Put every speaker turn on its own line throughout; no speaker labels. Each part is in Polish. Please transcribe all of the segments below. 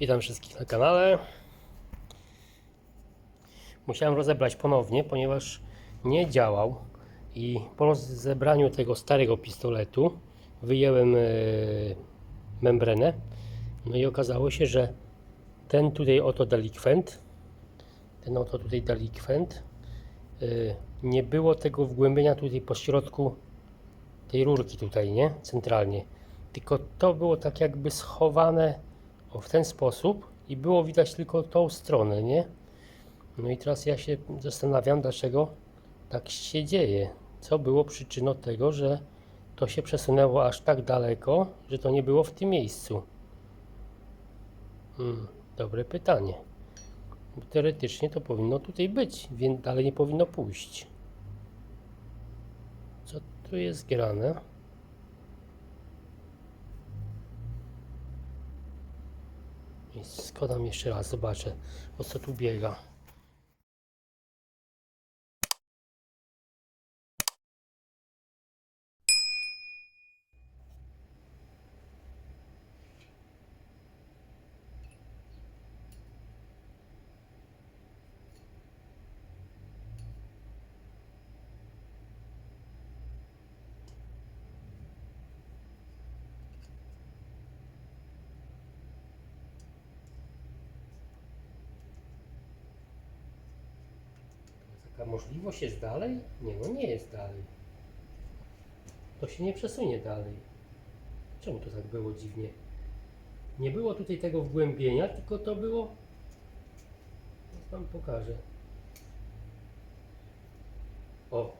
Witam wszystkich na kanale. Musiałem rozebrać ponownie, ponieważ nie działał i po zebraniu tego starego pistoletu wyjęłem e, membranę no i okazało się, że ten tutaj oto delikwent ten oto tutaj delikwent e, nie było tego wgłębienia tutaj po środku tej rurki tutaj, nie? Centralnie. Tylko to było tak jakby schowane o, w ten sposób i było widać tylko tą stronę, nie? No i teraz ja się zastanawiam, dlaczego tak się dzieje. Co było przyczyną tego, że to się przesunęło aż tak daleko, że to nie było w tym miejscu? Hmm, dobre pytanie. Teoretycznie to powinno tutaj być, więc dalej nie powinno pójść. Co tu jest grane? Składam jeszcze raz, zobaczę o co tu biega. Taka możliwość jest dalej? Nie, no nie jest dalej. To się nie przesunie dalej. Czemu to tak było dziwnie? Nie było tutaj tego wgłębienia, tylko to było. Wam pokażę. O.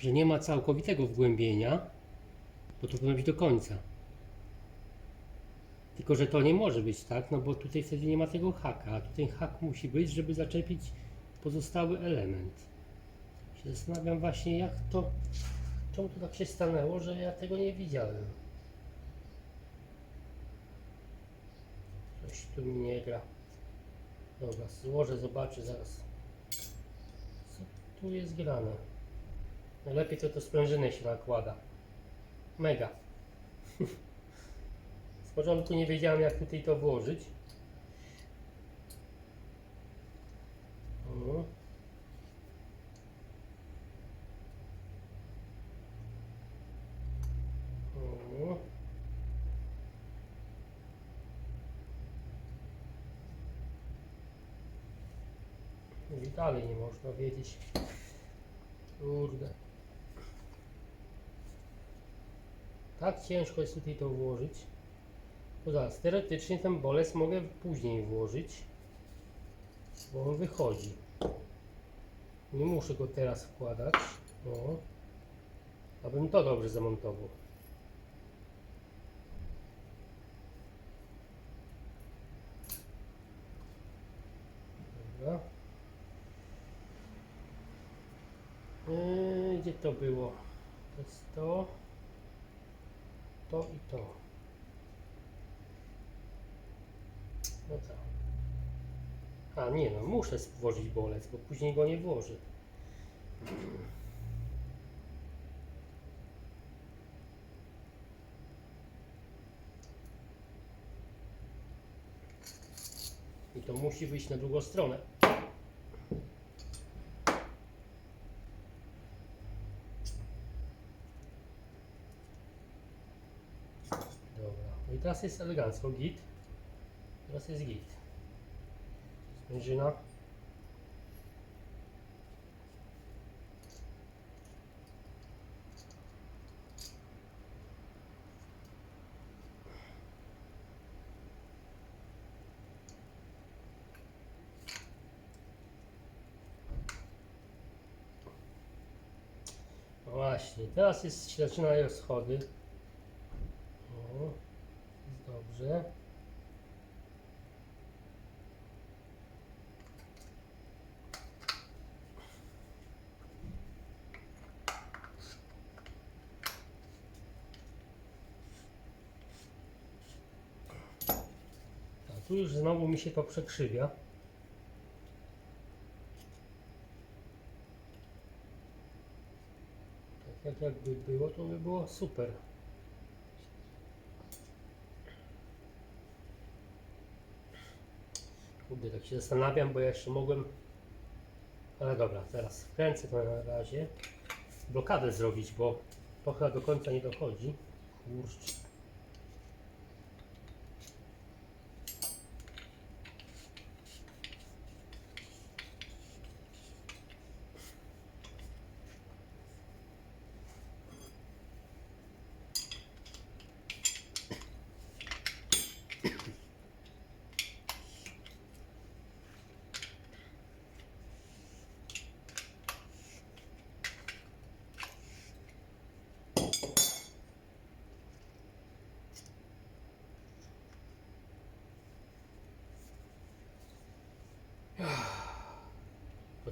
Że nie ma całkowitego wgłębienia, bo to powinno być do końca. Tylko, że to nie może być tak, no bo tutaj wtedy nie ma tego haka, a tutaj hak musi być, żeby zaczepić pozostały element. Się zastanawiam właśnie jak to, czemu to tak się stanęło, że ja tego nie widziałem. Coś tu mi nie gra. Dobra, złożę, zobaczę zaraz. Co tu jest grane? Najlepiej to to sprężynę się nakłada. Mega. Początku nie wiedziałem jak tutaj to włożyć. O. Dalej nie można wiedzieć. Kurde. Tak ciężko jest tutaj to włożyć. To zaraz, teoretycznie ten bolec mogę później włożyć, bo on wychodzi. Nie muszę go teraz wkładać. No. Abym to dobrze zamontował. Dobra. Yy, gdzie to było? To jest to. To i to. No tak. A nie no, muszę włożyć bolec, bo później go nie włożę. I to musi wyjść na drugą stronę. Dobra. No i teraz jest elegancko git. Teraz jest git. Sprężyna. No właśnie, teraz jest, się zaczynają schody. O, jest dobrze. już znowu mi się to przekrzywia. Tak jakby było, to by było super. Kurde, tak się zastanawiam, bo ja jeszcze mogłem... Ale dobra, teraz wkręcę to na razie. Blokadę zrobić, bo to chyba do końca nie dochodzi. Kurczę.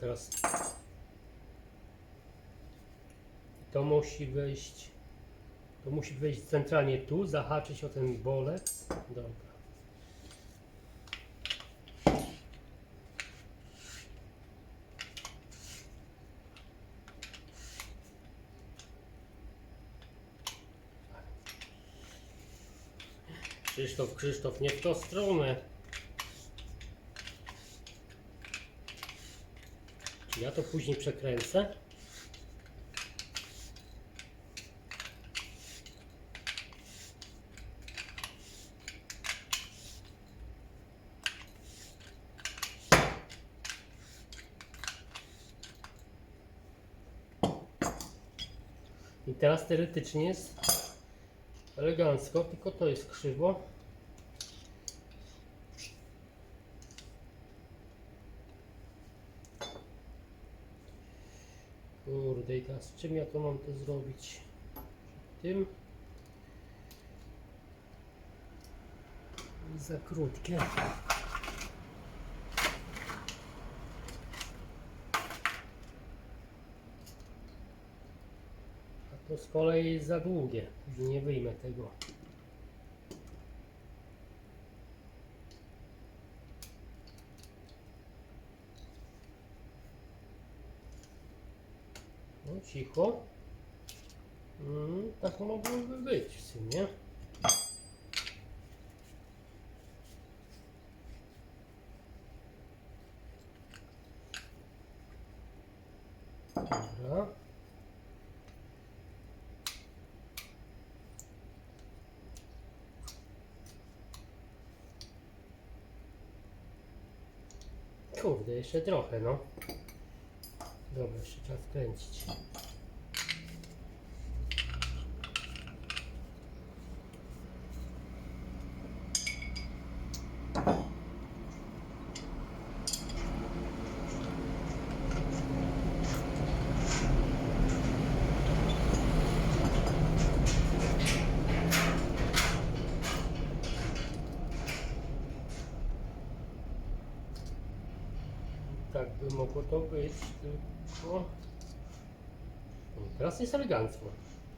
Teraz to musi wejść to musi wejść centralnie tu, zahaczyć o ten bolec. Dobra. Krzysztof, Krzysztof, nie w tą stronę. Ja to później przekręcę? I teraz teoretycznie jest elegancko, tylko to jest krzywo. Kurde, i teraz czym ja to mam to zrobić? Tym? Za krótkie. A to z kolei za długie. Nie wyjmę tego. No cicho. Mm, tak mogłoby być w sumie. Dobra. Kurde, jeszcze trochę, no. Dobra, jeszcze trzeba wkręcić. Tak by mogło to być, tylko... O, Teraz jest elegancko.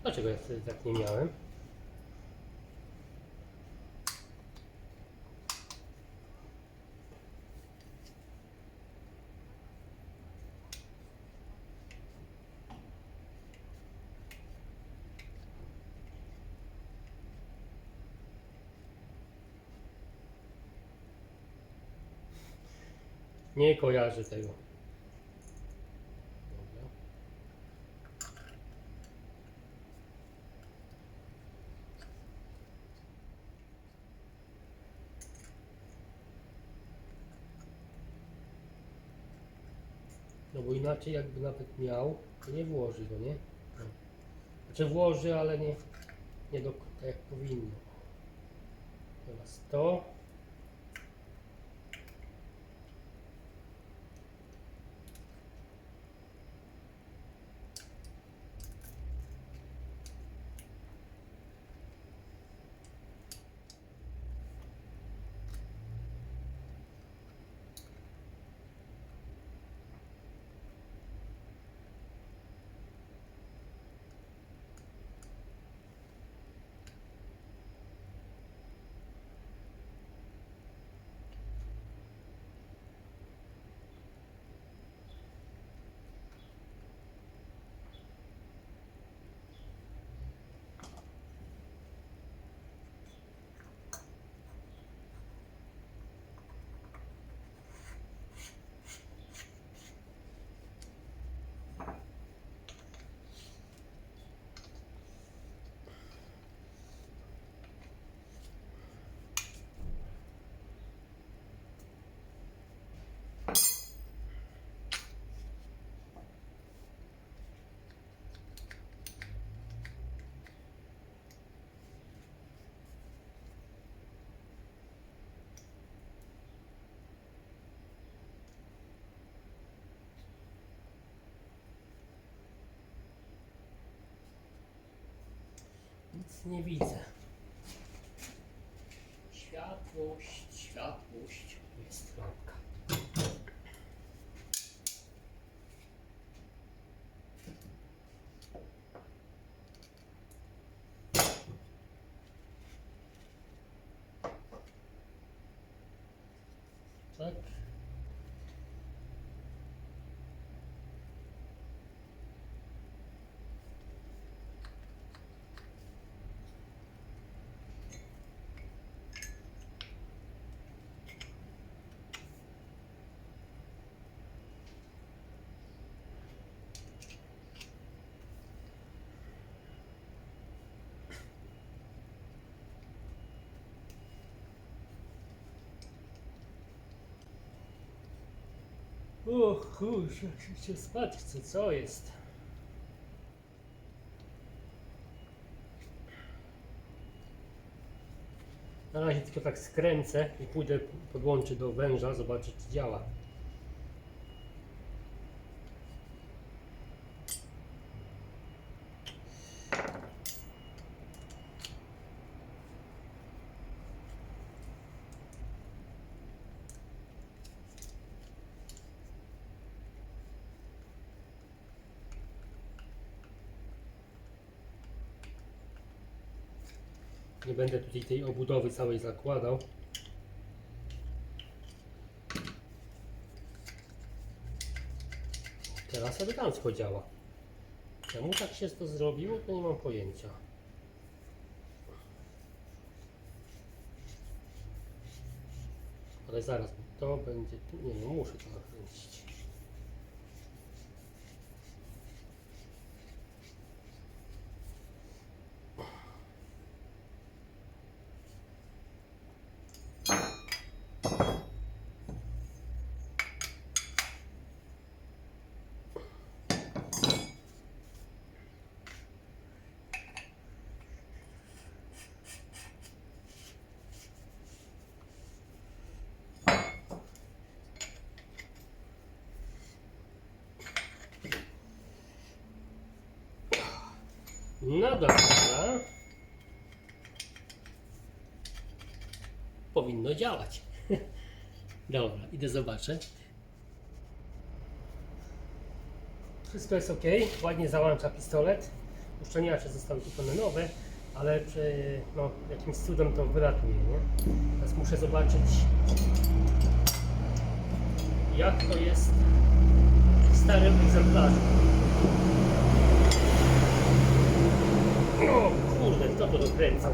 Dlaczego ja tak nie miałem? Nie kojarzę tego. Dobra. No bo inaczej jakby nawet miał, to nie włoży go, nie? No. Znaczy włoży, ale nie, nie do tak jak powinno. Teraz to. Nie widzę. Światłość, światłość. Jest lampka. Tak. O kurczę, się spać co jest? Na razie tylko tak skręcę i pójdę podłączyć do węża, zobaczyć czy działa. Nie będę tutaj tej obudowy całej zakładał. Teraz elegancko działa. Czemu tak się to zrobiło, to nie mam pojęcia. Ale zaraz, to będzie. Nie, nie muszę to nakręcić. No dobra. Powinno działać. Dobra, idę zobaczę. Wszystko jest ok, ładnie załącza pistolet. Uszczelniacze zostały kupione nowe, ale przy, no, jakimś cudem to wylatuje, nie? Teraz muszę zobaczyć jak to jest w starym egzemplarzu. O kurde, kto to dokręcał?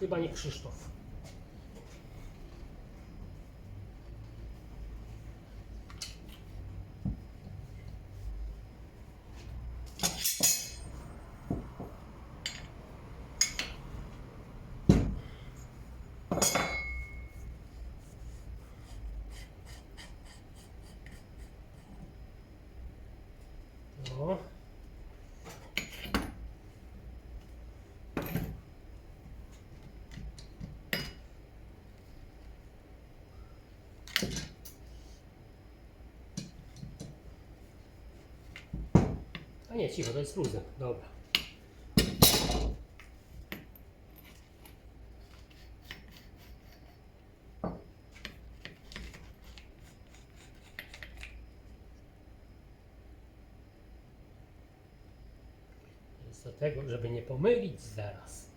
Chyba nie Krzysztof. No. A nie, cicho, to jest luzem. Dobra. Jest do tego, żeby nie pomylić zaraz.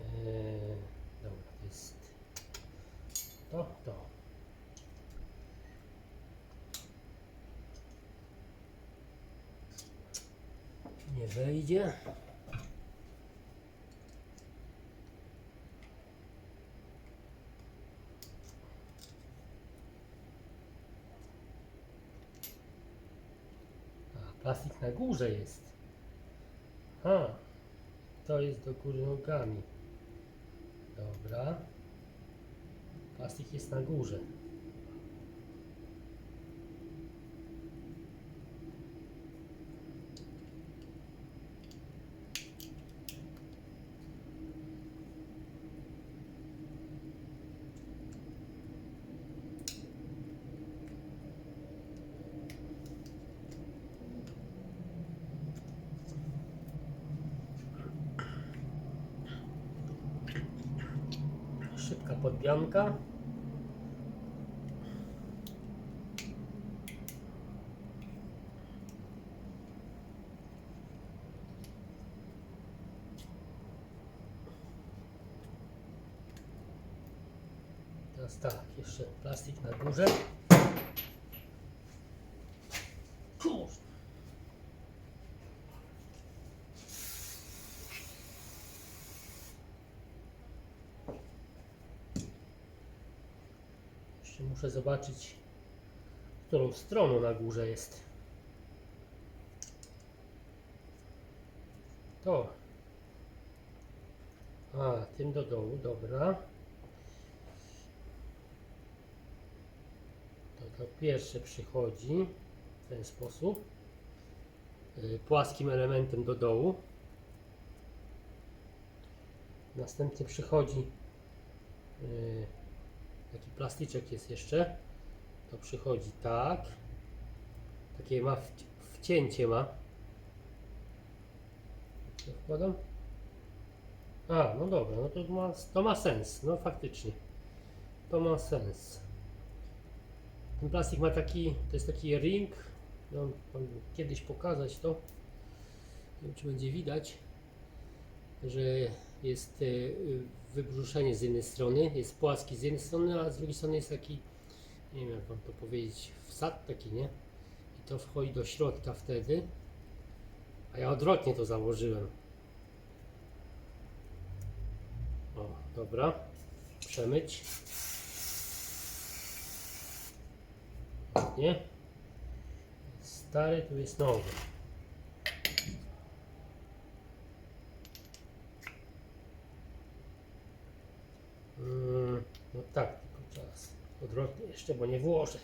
Yy, dobra, to jest to, to. Nie wejdzie. Plastik na górze jest. A, to jest do góry nogami. Dobra. Plastik jest na górze. Podbianka. Teraz tak, jeszcze plastik na górze. Kurz. Jeszcze muszę zobaczyć, którą stroną na górze jest. To. A, tym do dołu, dobra. To, to pierwsze przychodzi w ten sposób. y, Płaskim elementem do dołu. Następnie przychodzi y, taki plastyczek jest jeszcze. To przychodzi tak. Takie ma wci- wcięcie ma. To wkładam. A, no dobra, no to ma, to ma sens, no faktycznie. To ma sens. Ten plastik ma taki, to jest taki ring. No, mam kiedyś pokazać to. Nie wiem, czy będzie widać, że jest e, wybrzuszenie z jednej strony, jest płaski z jednej strony, a z drugiej strony jest taki, nie wiem jak mam to powiedzieć, wsad taki, nie? I to wchodzi do środka wtedy. A ja odwrotnie to założyłem. O, dobra. Przemyć. Nie? Stary, tu jest nowy. Mm, no tak, tylko czas. Odwrotnie jeszcze, bo nie włożę.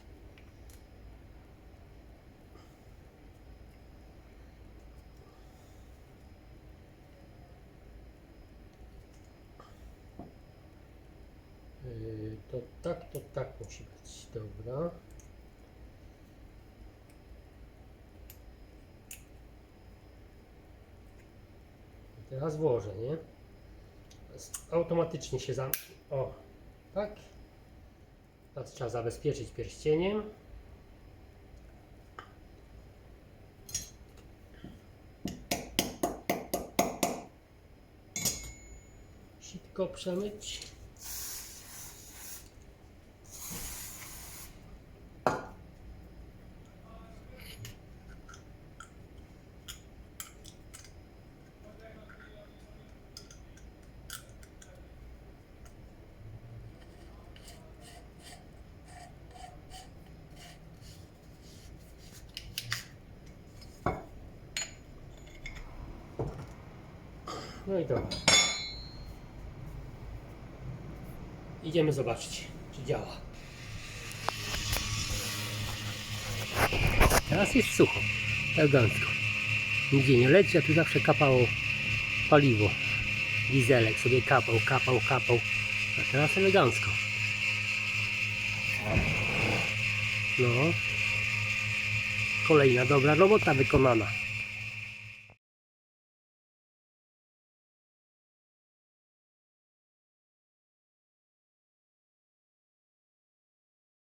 Yy, To tak, to tak musi być. Dobra. Teraz włożę, nie? Teraz Automatycznie się zamknie. O, tak. Teraz trzeba zabezpieczyć pierścieniem. Sitko przemyć. No i dobra. Idziemy zobaczyć, czy działa. Teraz jest sucho, elegancko. Nigdzie nie leci, a tu zawsze kapało paliwo. Dieselek sobie kapał, kapał, kapał. A teraz elegancko. No. Kolejna dobra robota wykonana.